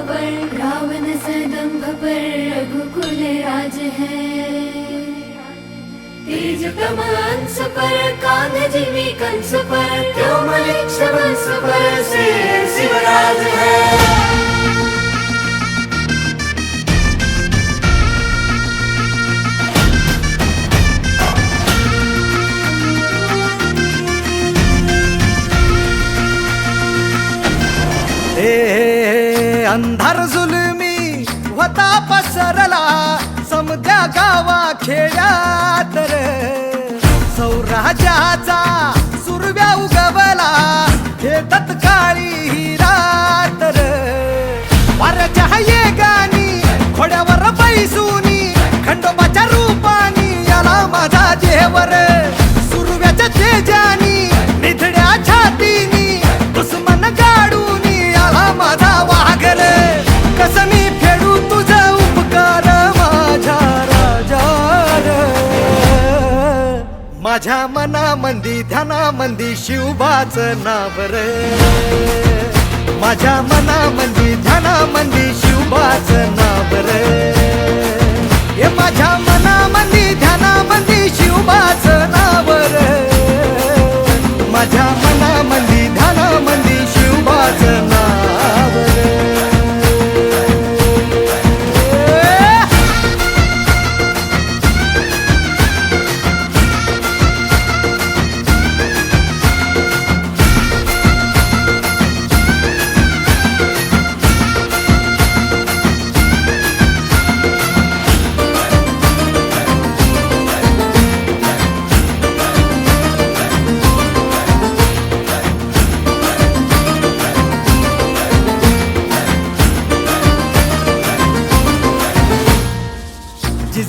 रावण रावण सदम्भ पर रघुकुल राज है तेज कमान सुपर कान जीवी कंस पर त्योमल सबल सुपर से शिवराज है Hey, hey. अंधार जुलमी होता पसरला. समद्या गावा खेड्यात सौराजाचा सुरव्या उगवला. हे तत्काळी हिरात वारच्या वाऱ्याच्या गाणी घोड्यावर बैसूनी खंडोबाच्या रूपानी याला माझा देवर माझ्या मनामंदी ध्यानामंदी शिवबाच नाव रे. माझ्या मनामंदी ध्यानामंदी शिवबाच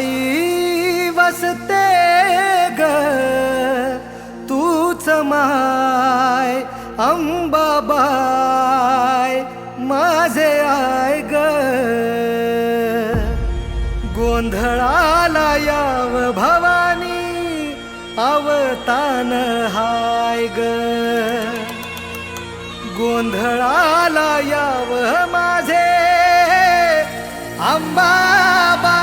ठाई वसते ग तूच माय अंबाबाय माझे आय ग. गोंधळाला याव भवानी अवतान हाय ग. गोंधळाला याव माझे अंबाबा